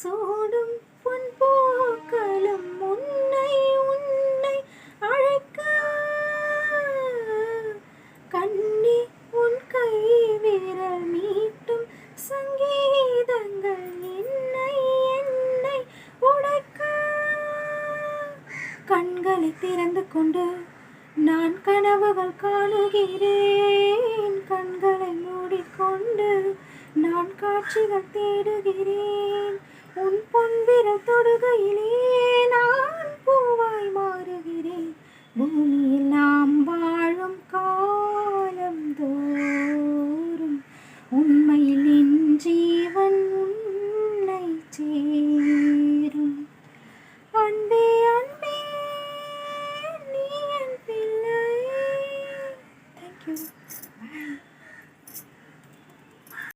சூடும் பொன் பூக்களும் உன்னை உன்னை அழைக்க. கண்ணி உன் கை விரல் மீட்டும் சங்கீதங்கள் என்னை என்னை உடைக்க. கண்களை திறந்து கொண்டு நான் கனவுகள் காணுகிறேன். கண்களை மூடிக்கொண்டு நான் காட்சிகள் தேடுகிறேன். உன் பொன்விரல் தொடுகையிலே நான் பூவாய் மாறுகிறேன். பூமியில் நாம் வாழும் காலம் தோறும் உண்மையில் என் ஜீவன் உன்னை சேரும். அன்பே அன்பே நீ என் பிள்ளை. தேங்க்யூ